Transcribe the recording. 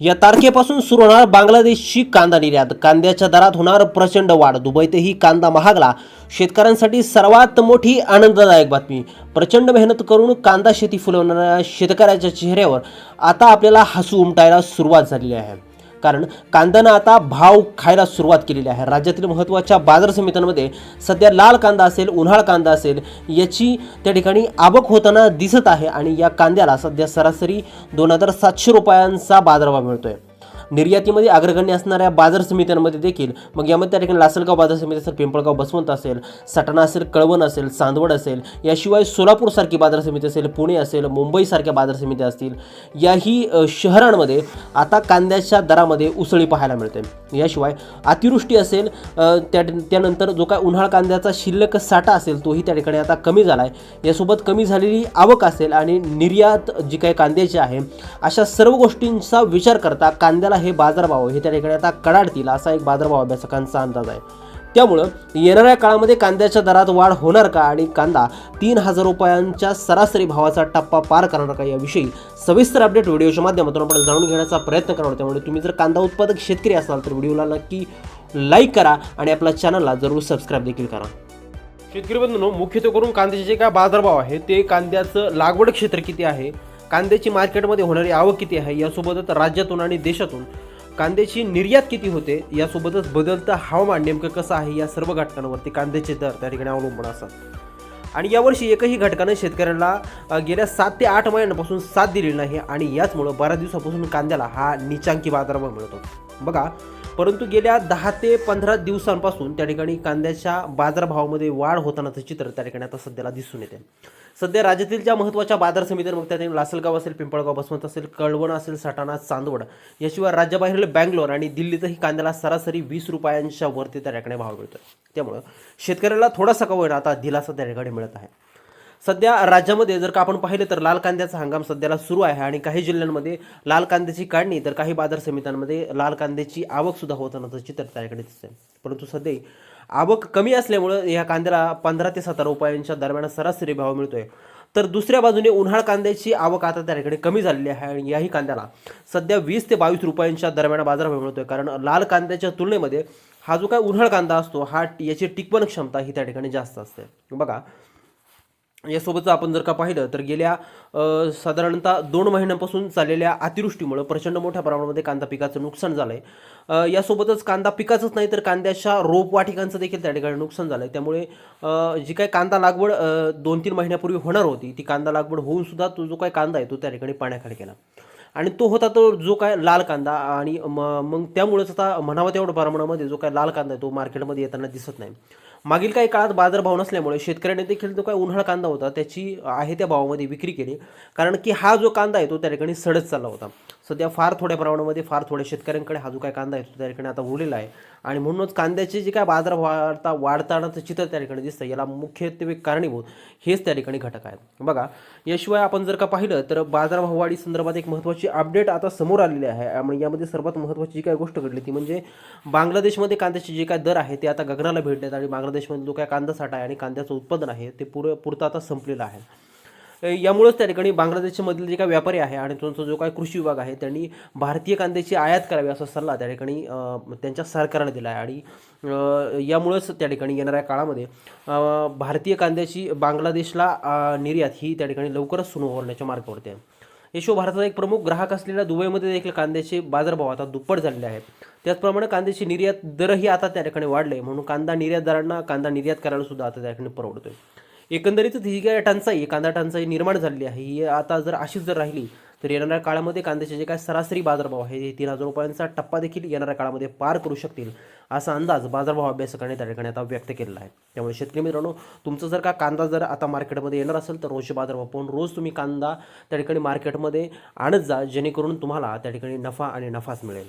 या तारखेपासून सुरू होणार बांगलादेशची कांदा निर्यात. कांद्याच्या दरात होणार प्रचंड वाढ. दुबईतही कांदा महागला. शेतकऱ्यांसाठी सर्वात मोठी आनंददायक बातमी. प्रचंड मेहनत करून कांदा शेती फुलवणाऱ्या शेतकऱ्याच्या चेहऱ्यावर आता आपल्याला हसू उमटायला सुरुवात झालेली आहे. कारण कांद्यानं आता भाव खायला सुरुवात केलेली आहे. राज्यातील महत्त्वाच्या बाजार समित्यांमध्ये सध्या लाल कांदा असेल उन्हाळ कांदा असेल याची त्या ठिकाणी आवक होताना दिसत आहे आणि या कांद्याला सध्या सरासरी दोन हजार सातशे रुपयांचा बाजारभाव मिळतोय. निर्यातीमध्ये अग्रगण्य असणाऱ्या बाजार समित्यांमध्ये देखील मग यामध्ये त्या ठिकाणी लासलगाव बाजार समिती असेल पिंपळगाव बसवंत असेल सटाणा असेल कळवण असेल चांदवड असेल याशिवाय सोलापूरसारखी बाजार समिती असेल पुणे असेल मुंबईसारख्या बाजार समित्या असतील याही शहरांमध्ये आता कांद्याच्या दरामध्ये उसळी पाहायला मिळते. याशिवाय अतिवृष्टी असेल त्या त्यानंतर जो काय उन्हाळ कांद्याचा शिल्लक साठा असेल तोही त्या ठिकाणी आता कमी झाला आहे यासोबत कमी झालेली आवक असेल आणि निर्यात जी काही कांद्याची आहे अशा सर्व गोष्टींचा विचार करता कांद्याला हे बाजारभाव हे त्या ठिकाणी आता कडाडतील असा एक बाजारभाव अभ्यासकांचा अंदाज आहे. त्यामुळं येणाऱ्या काळामध्ये कांद्याच्या दरात वाढ होणार का आणि कांदा तीन हजार रुपयांच्या सरासरी भावाचा टप्पा पार करणार का याविषयी सविस्तर अपडेट व्हिडिओच्या माध्यमातून आपण जाणून घेण्याचा प्रयत्न करणार त्यामुळे तुम्ही जर कांदा उत्पादक शेतकरी असाल तर व्हिडिओला नक्की लाईक करा आणि आपल्या चॅनलला जरूर सबस्क्राईब देखील करा. शेतकरी बंधूंनो मुख्यत्वे करून कांद्याचे जे काय बाजारभाव आहे ते कांद्याचं लागवड क्षेत्र किती आहे? कांद्याची मार्केटमध्ये होणारी आवक किती आहे यासोबतच राज्यातून आणि देशातून कांद्याची निर्यात किती होते यासोबतच बदलतं हवामान नेमकं कसं आहे या सर्व घटकांवरती कांद्याचे दर त्या ठिकाणी अवलंबून असतात. आणि यावर्षी एकही घटकानं शेतकऱ्यांना गेल्या सात ते आठ महिन्यांपासून साथ दिलेली नाही आणि याचमुळं बऱ्याच दिवसापासून कांद्याला हा निचांकी बाजारभाव मिळतो. बघा परंतु गेल्या दहा ते पंधरा दिवसांपासून त्या ठिकाणी कांद्याच्या बाजारभावामध्ये वाढ होतानाचं चित्र त्या ठिकाणी आता सध्याला दिसून येते सध्या राज्यातील ज्या महत्त्वाच्या बाजार समित्या मग त्या ठिकाणी लासलगाव असेल पिंपळगाव बसवंत असेल कळवण असेल सटाणा चांदवड याशिवाय राज्याबाहेरील बँगलोर आणि दिल्लीतही कांद्याला सरासरी वीस रुपयांच्या वरती त्या ठिकाणी भाव मिळतो त्यामुळं शेतकऱ्याला थोडासा का होईना आता दिलासा त्या ठिकाणी मिळत आहे. सध्या राज्यामध्ये जर का आपण पाहिलं तर लाल कांद्याचा हंगाम सध्याला सुरू आहे आणि काही जिल्ह्यांमध्ये लाल कांद्याची काढणी तर काही बाजार समित्यांमध्ये लाल कांद्याची आवक सुद्धा होतानाचं चित्र त्याकडे दिसते परंतु सध्या आवक कमी असल्यामुळं या कांद्याला पंधरा ते सतरा रुपयांच्या दरम्यान सरासरी भाव मिळतोय. तर दुसऱ्या बाजूने उन्हाळ कांद्याची आवक आता त्या ठिकाणी कमी झालेली आहे आणि याही कांद्याला सध्या वीस ते बावीस रुपयांच्या दरम्यान बाजारभाव मिळतोय. कारण लाल कांद्याच्या तुलनेमध्ये हा जो काय उन्हाळ कांदा असतो हा याची टिकवण क्षमता ही त्या ठिकाणी जास्त असते. बघा यासोबतच आपण जर का पाहिलं तर गेल्या साधारणतः दोन महिन्यांपासून चाललेल्या अतिवृष्टीमुळे प्रचंड मोठ्या प्रमाणामध्ये कांदा पिकाचं नुकसान झालं आहे यासोबतच कांदा पिकाचंच नाही तर कांद्याच्या रोपवाटिकांचं देखील त्या ठिकाणी नुकसान झालं आहे त्यामुळे जी काही कांदा लागवड दोन तीन महिन्यापूर्वी होणार होती ती कांदा लागवड होऊन सुद्धा तो जो काही कांदा आहे तो त्या ठिकाणी पाण्याखाली गेला. आणि तो होता तो जो काय लाल कांदा आणि मग त्यामुळेच आता म्हणावा तेवढ्या प्रमाणामध्ये जो काय लाल कांदा आहे तो मार्केटमध्ये येताना दिसत नाही. मागील काही काळात बाजारभाव नसल्यामुळे शेतकऱ्याने देखील जो काय उन्हाळा कांदा होता त्याची आहे त्या भावामध्ये विक्री केली. कारण की हा जो कांदा आहे तो त्या ठिकाणी सडत चालला होता. सध्या फार थोड्या प्रमाणामध्ये फार थोड्या शेतकऱ्यांकडे हा जो काय कांदा आहे तो त्या ठिकाणी आता उरलेला आहे. आणि म्हणूनच कांद्याचे जे काय बाजार वाढता वाढतानाचं चित्र त्या ठिकाणी दिसतं याला मुख्यत्वे कारणीभूत हेच त्या ठिकाणी घटक आहेत. बघा याशिवाय आपण जर का पाहिलं तर बाजारभाव वाढी संदर्भात एक महत्त्वाची अपडेट आता समोर आलेली आहे. आणि यामध्ये सर्वात महत्त्वाची जी काय गोष्ट घडली ती म्हणजे बांगलादेशमध्ये कांद्याचे जे काय दर आहे ते आता गगनाला भेटले आणि बांगलादेशमध्ये जो काय कांदा साठा आहे आणि कांद्याचं उत्पादन आहे ते पुर पुरतं आता संपलेलं आहे. यामुळेच त्या ठिकाणी बांगलादेशमधील जे काही व्यापारी आहे आणि त्यांचा जो काय कृषी विभाग आहे त्यांनी भारतीय कांद्याची आयात करावी असा सल्ला त्या ठिकाणी त्यांच्या सरकारने दिला आहे. आणि यामुळेच त्या ठिकाणी येणाऱ्या काळामध्ये भारतीय कांद्याची बांगलादेशला निर्यात ही त्या ठिकाणी लवकरच सुरू होण्याच्या मार्गावरती आहे. यशो भारताचा एक प्रमुख ग्राहक असलेल्या दुबईमध्ये देखील कांद्याचे बाजारभाव आता दुप्पट झालेले आहेत. त्याचप्रमाणे कांद्याची निर्यात दरही आता त्या ठिकाणी वाढले म्हणून कांदा निर्यातदारांना कांदा निर्यात करायला सुद्धा आता त्या ठिकाणी परवडतोय. एकंदरीतच ही काय टंचाई कांदा टंचाई निर्माण झालेली आहे. ही आता जर अशीच जर राहिली तर येणाऱ्या काळामध्ये कांद्याचे जे काय सरासरी बाजारभाव आहे हे तीन हजार रुपयांचा टप्पा देखील येणाऱ्या काळामध्ये पार करू शकतील असा अंदाज बाजारभाव अभ्यासकाने त्या ठिकाणी आता व्यक्त केलेला आहे. त्यामुळे शेतकरी मित्रांनो तुमचं जर का कांदा जर आता मार्केटमध्ये येणार असेल तर रोजचे बाजारभाव पाहून रोज तुम्ही कांदा त्या ठिकाणी मार्केटमध्ये आणत जा जेणेकरून तुम्हाला त्या ठिकाणी नफा आणि नफाच मिळेल.